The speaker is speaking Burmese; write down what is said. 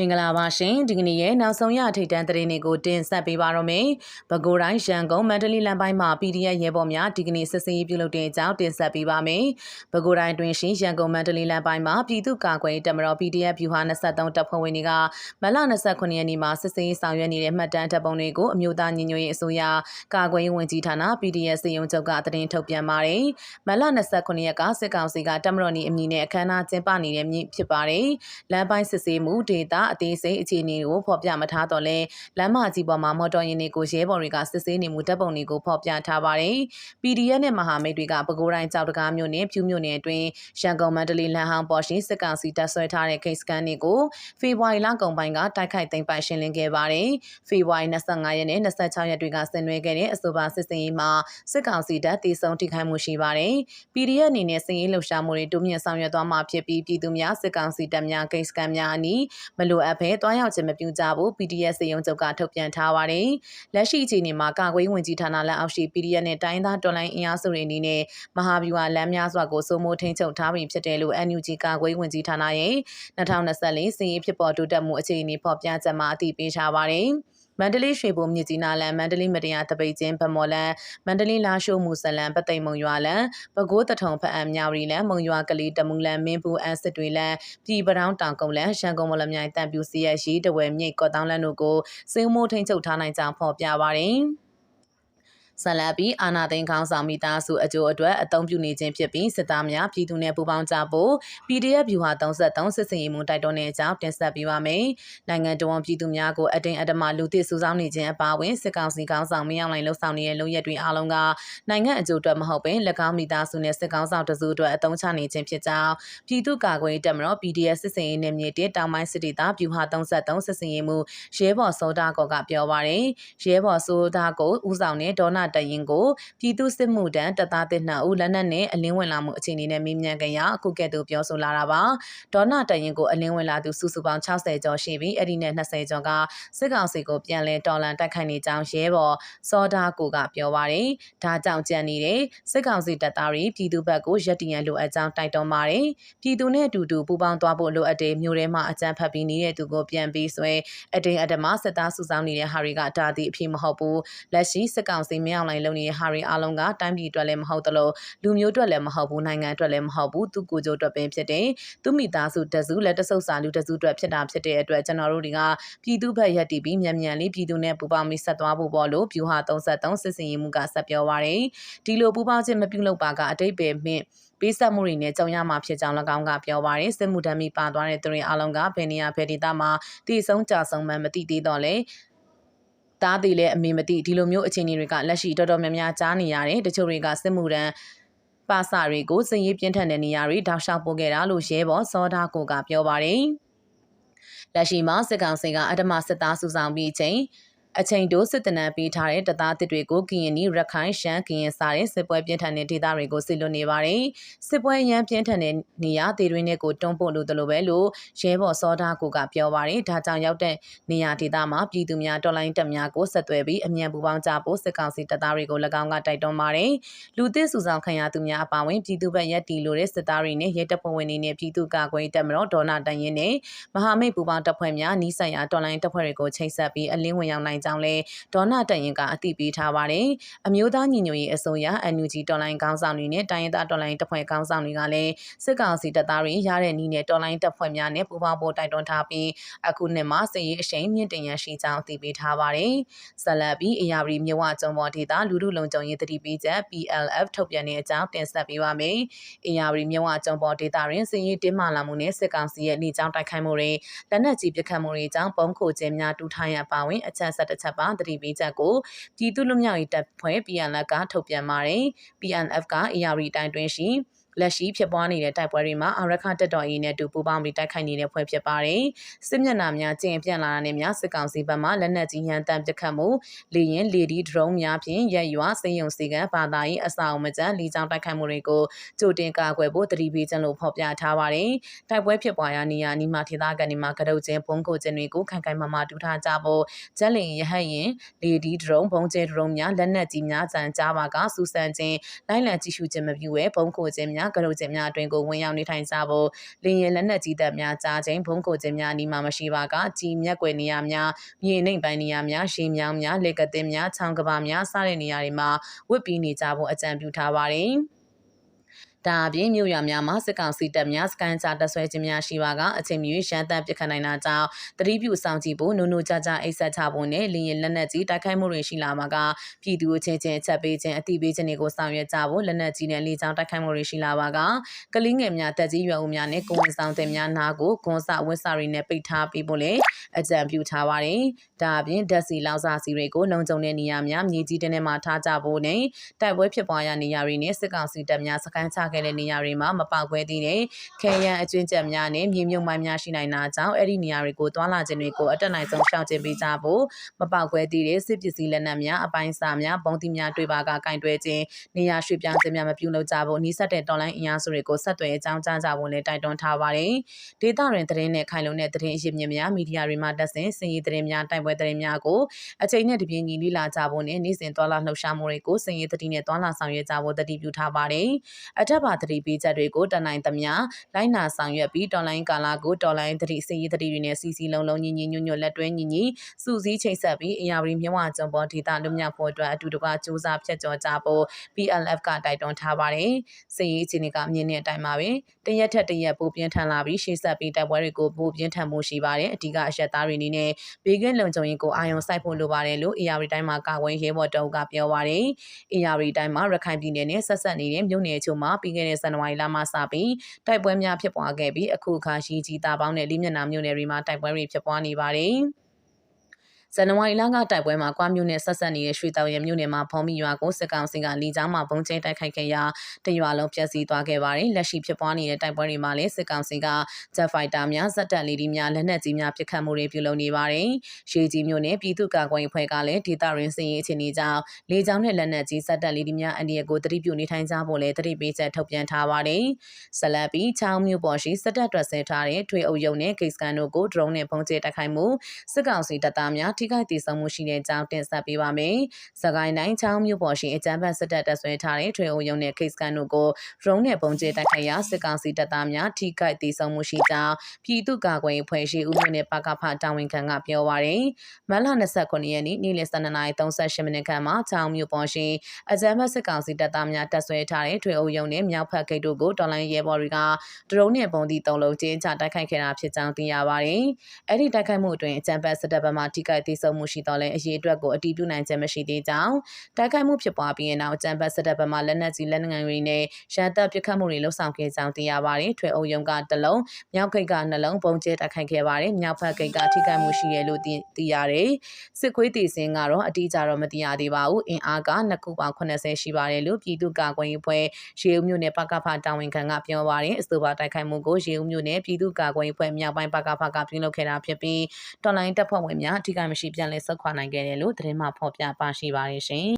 မင်္ဂလာပါရှင်ဒီကနေ့ရဲ့နောက်ဆုံးရထိတ်တန်းသတင်းတွေကိုတင်ဆက်ပေးပါရမယ်။ပဲခူးတိုင်းရန်ကုန်မန္တလေးလမ်းပိုင်းမှာ PDF ရဲဘော်များဒီကနေ့စစ်စင်ရေးပြုလုပ်တဲ့အကြောင်းတင်ဆက်ပေးပါမယ်။ပဲခူးတိုင်းတွင်ရှိရန်ကုန်မန္တလေးလမ်းပိုင်းမှာပြည်သူ့ကာကွယ်တပ်မတော် PDF ဗျူဟာ23တပ်ဖွဲ့ဝင်တွေကမလ29ရက်နေ့မှာစစ်စင်ရေးဆောင်ရွက်နေတဲ့မှတ်တမ်းတပ်ပုံတွေကိုအမျိုးသားညီညွတ်ရေးအစိုးရကာကွယ်ရေးဝန်ကြီးဌာန PDF စေယုံချုပ်ကသတင်းထုတ်ပြန်ပါတယ်။မလ29ရက်ကစစ်ကောင်စီကတပ်မတော်နေအမည်နဲ့အခမ်းအနားကျင်းပနေတဲ့မြင့်ဖြစ်ပါတယ်။လမ်းပိုင်းစစ်ဆေးမှုဒေတာအသေးစိတ်အခြေအနေကိုဖော်ပြမထားတော့လဲလမ်းမကြီးပေါ်မှာမော်တော်ယာဉ်တွေကိုရဲဘော်တွေကစစ်ဆေးနေမှုတပ်ပုံတွေကိုဖော်ပြထားပါတယ်။ PDF နဲ့မဟာမိတ်တွေကပဲခူးတိုင်းကြောက်တကားမြို့နယ်ဖြူမြို့နယ်အတွင်းရန်ကုန်မန္တလေးလမ်းဟောင်းပေါ်ရှိစစ်ကောင်စီတပ်ဆွဲထားတဲ့ကိစ္စကန်တွေကိုဖေဖော်ဝါရီလကုန်ပိုင်းကတိုက်ခိုက်သိမ်းပိုက်ရှင်းလင်းခဲ့ပါတယ်။ဖေဖော်ဝါရီ25ရက်နဲ့26ရက်တွေကဆင်နွှဲခဲ့တဲ့အဆိုပါစစ်စင်ရေးမှာစစ်ကောင်စီတပ်တည်ဆုံထိခိုက်မှုရှိပါတယ်။ PDF အနေနဲ့စင်ရေးလှုပ်ရှားမှုတွေတိုးမြင့်ဆောင်ရွက်သွားမှာဖြစ်ပြီးပြည်သူများစစ်ကောင်စီတပ်များကိစ္စကန်များအနီးမလိုအပ်ဘဲတွားရောက်ခြင်းမပြုကြဘူး PDF စေယုံချုပ်ကထုတ်ပြန်ထားပါတယ်။လက်ရှိအခြေအနေမှာကာကွယ်ဝင်ကြီးဌာနလက်အောက်ရှိ PDF နဲ့တိုင်းသားတော်လိုင်းအင်အားစုတွေအနေနဲ့မဟာဗျူဟာလမ်းများစွာကိုစိုးမိုးထိန်းချုပ်ထားပြီးဖြစ်တယ်လို့ NUG ကာကွယ်ဝင်ကြီးဌာနရဲ့2024စီးရင်ဖြစ်ပေါ်တိုးတက်မှုအခြေအနေဖော်ပြချက်မှာအတည်ပြုထားပါတယ်။ မန္တလေးရွှေဘုံမြစ်ကြီးနားလန်မန္တလေးမတရားတပိတ်ချင်းဗမော်လန်မန္တလေးလာရှိုးမူဆလန်ပသိမ်မုံရွာလန်ပဲခူးတထုံဖအံမြောက်ရီလန်မုံရွာကလေးတမူလန်မင်းပူအန်စစ်တွေလန်ပြည်ပတောင်းတောင်ကုန်းလန်ရန်ကုန်မလမြိုင်တန်ပြူစီရရှိတဝဲမြိတ်ကော့တောင်းလန်တို့ကိုစေမိုးထိန်ချုပ်ထားနိုင်ကြောင်းဖော်ပြပါတယ်။ ဆက်လက်ပြီးအာနာသိန်းခေါင်းဆောင်မိသားစုအကျိုးအတွက်အသုံးပြုနေခြင်းဖြစ်ပြီးစစ်သားများပြည်သူနဲ့ပူးပေါင်းကြဖို့ PDF ဗျူဟာ33စစ်စင်ရေးမှုတိုက်တွန်းတဲ့အကြောင်းတင်ဆက်ပေးပါမယ်။နိုင်ငံတော်ပြည်သူများကိုအတင်းအဓမ္မလူသစ်စုဆောင်းနေခြင်းအပါအဝင်စစ်ကောင်စီခေါင်းဆောင်မင်းအောင်လှိုင်လှုပ်ဆောင်နေတဲ့လုပ်ရက်တွေအားလုံးကနိုင်ငံအကျိုးအတွက်မဟုတ်ဘဲ၎င်းမိသားစုနဲ့စစ်ကောင်ဆောင်တစုအတွက်အသုံးချနေခြင်းဖြစ်ကြောင်းပြည်သူ့ကာကွယ်တပ်မတော် PDF စစ်စင်ရေးနယ်မြေတေတောင်ပိုင်းစစ်ဒေသဗျူဟာ33စစ်စင်ရေးမှုရဲဘော်စောဒါကောကပြောပါရယ်ရဲဘော်စောဒါကောဦးဆောင်တဲ့ဒေါနာတရင်ကိုပြည်သူစစ်မှုတန်းတပ်သားတစ်နှစ်ဦးလက်နက်နဲ့အလင်းဝင်လာမှုအခြေအနေနဲ့မေးမြန်းကြရအခုကဲ့သို့ပြောဆိုလာတာပါဒေါနာတရင်ကိုအလင်းဝင်လာသူစုစုပေါင်း60ကျော်ရှိပြီးအဲ့ဒီနဲ့20ကျော်ကစစ်ကောင်စီကိုပြန်လည်တော်လှန်တိုက်ခိုက်နေကြောင်းရဲဘော်စောဒါကိုကပြောပါတယ်ဒါကြောင့်ကြံနေတဲ့စစ်ကောင်စီတပ်သားတွေပြည်သူဘက်ကိုရက်တည်ရန်လိုအပ်ကြောင်းတိုက်တွန်းပါတယ်ပြည်သူနဲ့အတူတူပူးပေါင်းသွားဖို့လိုအပ်တဲ့မျိုးထဲမှာအကြမ်းဖက်ပြီးနေတဲ့သူကိုပြန်ပြီးဆွဲအတင်းအဓမ္မစစ်သားစုဆောင်းနေတဲ့ဟာတွေကဒါသည့်အဖြစ်မဟုတ်ဘူးလက်ရှိစစ်ကောင်စီမြောက်လိုင်းလုံနေတဲ့ဟာတွေအားလုံးကတိုင်းပြည်အတွက်လည်းမဟုတ်သလိုလူမျိုးအတွက်လည်းမဟုတ်ဘူးနိုင်ငံအတွက်လည်းမဟုတ်ဘူးသူကိုယ်ကျိုးအတွက်ပင်ဖြစ်တယ်သူမိသားစုတစုလက်တဆုပ်စာလူတစုအတွက်ဖြစ်တာဖြစ်တဲ့အတွက်ကျွန်တော်တို့တွေကပြည်သူ့ဘက်ရက်တည်ပြီးမြန်မြန်လေးပြည်သူနဲ့ပူးပေါင်းပြီးဆက်သွားဖို့ပေါ့လို့ဗျူဟာ33စစ်စင်ရေးမှုကဆက်ပြောပါရယ်ဒီလိုပူးပေါင်းခြင်းမပြုလုပ်ပါကအတိတ်ပဲမြင့်ပေးဆက်မှုတွေနဲ့ကြုံရမှာဖြစ်ကြောင်း၎င်းကပြောပါရယ်စစ်မှုထမ်းမိပါသွားတဲ့သူတွေအလုံးကဘယ်နေရာဘယ်ဒေသမှာတည်ဆုံးကြဆုံးမှမသိသေးတော့လေ တားသေးလဲအမေမသိဒီလိုမျိုးအခြေအနေတွေကလက်ရှိတော်တော်များများကြားနေရတယ်တချို့တွေကစစ်မှုတန်းပါစာတွေကိုစည်ရေးပြင်းထန်တဲ့နေရာတွေတောက်လျှောက်ပို့ခဲ့တာလို့ရဲဘော်စောဒါကိုကပြောပါတယ်လက်ရှိမှာစစ်ကောင်စီကအဓမ္မစစ်သားစုဆောင်ပြီးချိန် အချိန်တိုးစစ်တနန်းပေးထားတဲ့တပ်သားတစ်တွေကိုကရင်နီရခိုင်ရှမ်းကရင်စားတဲ့စစ်ပွဲပြင်းထန်တဲ့ဒေသတွေကိုစစ်လွတ်နေပါတယ်။စစ်ပွဲရန်ပြင်းထန်တဲ့နေရာဒေတွေနဲ့ကိုတွန်းပို့လို့တလို့ပဲလို့ရဲဘော်စောဒါကိုကပြောပါတယ်။ဒါကြောင့်ရောက်တဲ့နေရာဒေသမှာပြည်သူများတော်လိုင်းတပ်များကိုဆက်သွယ်ပြီးအမြန်ပူပေါင်းကြဖို့စစ်ကောင်စီတပ်သားတွေကို၎င်းကတိုက်တွန်းပါတယ်။လူသစ်စုဆောင်ခံရသူများအပါအဝင်ပြည်သူ့ဘက်ရက်တီလိုတဲ့စစ်သားတွေနဲ့ရဲတပ်ဖွဲ့ဝင်တွေနဲ့ပြည်သူ့ကာကွယ်တပ်မတော်ဒေါနာတန်ရင်နဲ့မဟာမိတ်ပူပေါင်းတပ်ဖွဲ့များနီးစပ်ရာတော်လိုင်းတပ်ဖွဲ့တွေကိုချိတ်ဆက်ပြီးအလင်းဝင်ရောက်နိုင်ကြောင်းလဲဒေါနာတရင်ကအသိပေးထားပါတယ်။အမျိုးသားညီညွတ်ရေးအစိုးရ NUG တော်လိုင်းခေါင်းဆောင်တွေနဲ့တိုင်းရင်းသားတော်လိုင်းတပ်ဖွဲ့ခေါင်းဆောင်တွေကလည်းစစ်ကောင်စီတပ်သားတွေရတဲ့နည်းနဲ့တော်လိုင်းတပ်ဖွဲ့များနဲ့ပူးပေါင်းဖို့တိုက်တွန်းထားပြီးအခုနှစ်မှာစစ်ရေးအရှိန်မြင့်တင်ရန်ရှိကြောင်းအသိပေးထားပါတယ်။ဆက်လက်ပြီးအရာရီမြဝကျုံပေါ်ဒေသလူလူလုံခြုံရေးတတိပေးချက် PLF ထုတ်ပြန်တဲ့အကြောင်းတင်ဆက်ပေးပါမယ်။အရာရီမြဝကျုံပေါ်ဒေသတွင်စစ်ရေးတင်းမာလာမှုနဲ့စစ်ကောင်စီရဲ့နေကြောင်းတိုက်ခိုက်မှုတွေလက်နက်ကြီးပစ်ခတ်မှုတွေကြောင့်ပုံခိုခြင်းများတူထားရပါဝင်အချက်ဆက်တစ်ချက်ပါတတိပေးချက်ကိုပြည်သူ့လူမျိုးရေးတပ်ဖွဲ့ PNF ကထုတ်ပြန်ပါတယ်။ PNF က AR တိုင်းတွင်ရှိ လက်ရှိဖြစ်ပွားနေတဲ့တိုက်ပွဲတွေမှာအာရခတက်တော်ရေးနဲ့တူပူးပေါင်းပြီးတိုက်ခိုက်နေတဲ့ဖွဲ့ဖြစ်ပါတယ်။စစ်မျက်နှာများကျင်းပြန့်လာတာနဲ့များစစ်ကောင်စီဘက်မှလက်နက်ကြီးရန်တမ်းပစ်ခတ်မှုလေရင်လေဒီဒရုန်းများဖြင့်ရက်ရွာစေယုံစီကံဘာသာရေးအစာအုံမကျန်လီကြောင်တိုက်ခိုက်မှုတွေကိုကြိုတင်ကာကွယ်ဖို့တတိပေးခြင်းလို့ဖော်ပြထားပါတယ်။တိုက်ပွဲဖြစ်ပွားရာနေရာနီးမှာထေသားကန်ဒီမှာကရုတ်ချင်းဘုံကိုချင်းတွေကိုခိုင်ခိုင်မာမာတူထားကြဖို့ဂျက်လင်ရဟတ်ရင်လေဒီဒရုန်းဘုံကျဲဒရုန်းများလက်နက်ကြီးများစံကြားပါကစူဆန်ခြင်းလိုက်လံကြည့်ရှုခြင်းမပြုဘဲဘုံကိုချင်းများများကရုတ်ကျင်းများအတွင်ကိုဝင်ရောက်နေထိုင်ကြဖို့လင်းရဲလက်နက်ကြီးတပ်များကြားချင်းဘုံကိုကျင်းများနီးမှမရှိပါကကြီးမြက်ွယ်နေရာများမြေနှိမ်ပိုင်းနေရာများရှေးမြောင်းများလေကသင်းများချောင်းကဘာများစတဲ့နေရာတွေမှာဝစ်ပြီးနေကြဖို့အကြံပြုထားပါတယ်။ ဒါအပြင်မြို့ရွာများမှာစစ်ကောင်စီတပ်များစကန်ချတပ်ဆွဲခြင်းများရှိပါကအချိန်မီရန်တပ်ပစ်ခတ်နိုင်တာကြောင့်တတိပြုဆောင်ကြည့်ဖို့နုံနုကြကြအိတ်ဆက်ချဖို့နဲ့လင်းရင်လက်နက်ကြီးတိုက်ခိုက်မှုတွေရှိလာမှာကပြည်သူချင်းချင်းချက်ပေးခြင်းအတိပေးခြင်းတွေကိုဆောင်ရွက်ကြဖို့လက်နက်ကြီးနဲ့လေကြောင်းတိုက်ခိုက်မှုတွေရှိလာပါကကလေးငယ်များတက်ကြီးရွယ်ဦးများနဲ့ကိုဝန်ဆောင်တဲ့များနာကိုကွန်ဆာဝင်းစာတွေနဲ့ပိတ်ထားပေးဖို့လည်းအကြံပြုထားပါတယ်။ဒါအပြင်ဓာတ်စီလောက်စာစီတွေကိုလုံခြုံတဲ့နေရာများမြေကြီးတင်းထဲမှာထားကြဖို့နဲ့တိုက်ပွဲဖြစ်ပွားရနေရာတွေနဲ့စစ်ကောင်စီတပ်များစကန်ချခဲ့တဲ့နေရာတွေမှာမပေါက်ကွဲသေးတဲ့ခဲယံအကျွင်းချက်များနဲ့မြေမြုပ်မိုင်းများရှိနိုင်တာကြောင့်အဲ့ဒီနေရာတွေကိုတွာလာခြင်းတွေကိုအတက်နိုင်ဆုံးရှောင်ကျဉ်ပေးကြဖို့မပေါက်ကွဲသေးတဲ့စစ်ပစ္စည်းလက်နက်များအပိုင်းစာများပုံတိများတွေ့ပါကကင်တွဲခြင်းနေရာရွှေ့ပြောင်းခြင်းများမပြုလုပ်ကြဖို့နှိစက်တဲ့တော်လိုင်းအင်အားစုတွေကိုဆက်သွယ်အကြောင်းကြားကြဖို့လည်းတိုက်တွန်းထားပါတယ်။ဒေတာတွင်သတင်းနဲ့ခိုင်လုံတဲ့သတင်းအရင်းမြစ်များမီဒီယာတွေမှာတက်ဆင်စင်ရီသတင်းများတိုက်ပွဲသတင်းများကိုအချိန်နဲ့တပြေးညီလိလာကြဖို့နဲ့နေ့စဉ်တွာလာလှုပ်ရှားမှုတွေကိုစင်ရီသတင်းနဲ့တွာလာဆောင်ရွက်ကြဖို့တတိပြုထားပါတယ်။အထက်ပါတတိပေးချက်တွေကိုတနိုင်သမျှလိုင်းနာဆောင်ရွက်ပြီးတော်လိုင်းကာလာကိုတော်လိုင်းသတိစင်ရီသတိတွေနဲ့စီစီလုံးလုံးညီညီညွတ်ညွတ်လက်တွဲညီညီစုစည်းချိတ်ဆက်ပြီးအရာဝတီမြဝကျုံပေါ်ဒေတာလွတ်မြောက်ဖို့အတွက်အတူတကွစူးစမ်းဖြတ်ကျော်ကြဖို့ PLF ကတိုက်တွန်းထားပါတယ်။စင်ရီအခြေအနေကအမြင့်နဲ့အတိုင်းပါပဲ။တရက်ထက်တရက်ပိုပြင်းထန်လာပြီးရှေ့ဆက်ပြီးတိုက်ပွဲတွေကိုပိုပြင်းထန်မှုရှိပါတယ်။အဓိကအရက်သားတွေအနေနဲ့ဘေးကင်းလုံခြုံရေးကိုအာရုံစိုက်ဖို့လိုပါတယ်လို့ AR တိုင်းမှာကာကွယ်ရေးဘော်တုံးကပြောပါတယ်။ AR တိုင်းမှာရခိုင်ပြည်နယ်နဲ့ဆက်ဆက်နေတဲ့မြို့နယ်ချို့မှာပြီးခဲ့တဲ့ဇန်နဝါရီလမှစပြီးတိုက်ပွဲများဖြစ်ပွားခဲ့ပြီးအခုအခါရှိကြီးတာပေါင်းနဲ့လေးမျက်နှာမြို့နယ်တွေမှာတိုက်ပွဲတွေဖြစ်ပွားနေပါတယ်။ ဇန်နဝါရီလကတိုက်ပွဲမှာကွာမြို့နယ်ဆက်ဆက်နေတဲ့ရွှေတောင်ရမြို့နယ်မှာဖုံးမိရွာကိုစစ်ကောင်စီကလီချောင်းမှာပုံကျဲတိုက်ခိုက်ခဲ့ရာတရွာလုံးဖျက်ဆီးသွားခဲ့ပါတယ်။လက်ရှိဖြစ်ပွားနေတဲ့တိုက်ပွဲတွေမှာလည်းစစ်ကောင်စီကဂျက်ဖိုက်တာများဇက်တက်လီဒီများလက်နက်ကြီးများပစ်ခတ်မှုတွေပြုလုပ်နေပါတယ်။ရွှေကြီးမြို့နယ်ပြည်သူ့ကာကွယ်ရေးဖွဲ့ကလည်းဒေသရင်းစင်ရေးအခြေအနေကြောင့်လေကြောင်းနဲ့လက်နက်ကြီးဇက်တက်လီဒီများအန္တရာယ်ကိုတတိပြုနေထိုင်ကြဖို့လည်းတတိပေးချက်ထုတ်ပြန်ထားပါတယ်။ဆလတ်ပြီးချောင်းမြို့ပေါ်ရှိစစ်တပ်တွက်ဆဲထားတဲ့ထွေအုပ်ရုံနဲ့ကိစ္စကန်တို့ကိုဒရုန်းနဲ့ပုံကျဲတိုက်ခိုက်မှုစစ်ကောင်စီတပ်သားများထိခိုက်ဒေဆုံးမှုရှိတဲ့အကြောင်းတင်ဆက်ပေးပါမယ်။စကိုင်းတိုင်းချောင်းမြို့ပေါ်ရှိအကြမ်းဖက်စစ်တပ်တပ်ဆွဲထားတဲ့ထွေအုပ်ရုံနဲ့ case ကန်တို့ကိုဒရုန်းနဲ့ပုံကျဲတိုက်ခိုက်ရာစစ်ကောင်စီတပ်သားများထိခိုက်ဒေဆုံးမှုရှိကြောင်းပြည်သူ့ကာကွယ်ရေးဖွဲ့ရှိဦးမြို့နယ်ပကဖတာဝန်ခံကပြောပါရယ်။မလ29ရက်နေ့နေ့လယ်12:38မိနစ်ခန့်မှာချောင်းမြို့ပေါ်ရှိအကြမ်းဖက်စစ်ကောင်စီတပ်သားများတပ်ဆွဲထားတဲ့ထွေအုပ်ရုံနဲ့မြောက်ဖက်ဂိတ်တို့ကိုတော်လိုင်းရဲဘော်တွေကဒရုန်းနဲ့ပုံသီးသုံးလုံးကျင်းချတိုက်ခိုက်ခဲ့တာဖြစ်ကြောင်းသိရပါရယ်။အဲ့ဒီတိုက်ခိုက်မှုအတွင်းအကြမ်းဖက်စစ်တပ်ဘက်မှထိခိုက်ဒေဆုံးမှုရှိတော့လဲအရေးအတွက်ကိုအတီးပြုနိုင်ခြင်းမရှိသေးကြောင်းတိုက်ခိုက်မှုဖြစ်ပွားပြီးတဲ့နောက်အကြံဖတ်စစ်တပ်ဘက်မှလက်နက်ကြီးလက်နက်ငယ်တွေနဲ့ရန်တပ်ပစ်ခတ်မှုတွေလှုပ်ဆောင်ခဲ့ကြောင်းသိရပါတယ်။ထွေအုပ်ရုံကတလုံးမြောက်ဂိတ်ကနှလုံးပုံကျဲတိုက်ခိုက်ခဲ့ပါတယ်။မြောက်ဖက်ဂိတ်ကထိခိုက်မှုရှိရလို့သိရတယ်။စစ်ခွေးတီစင်းကတော့အတိအကျတော့မသိရသေးပါဘူး။အင်အားကနှစ်ခုပေါင်း80ရှိပါတယ်လို့ပြည်သူ့ကာကွယ်ရေးဖွဲ့ရေဦးမြို့နယ်ပကဖတာဝန်ခံကပြောပါတယ်။အဆိုပါတိုက်ခိုက်မှုကိုရေဦးမြို့နယ်ပြည်သူ့ကာကွယ်ရေးဖွဲ့မြောက်ပိုင်းပကဖကပြုလုပ်ခဲ့တာဖြစ်ပြီးတော်လိုင်းတပ်ဖွဲ့ဝင်များအထိကမရှိပြန်လည်ဆုတ်ခွာနိုင်ခဲ့တယ်လို့သတင်းမှဖော်ပြပါရှိပါတယ်ရှင်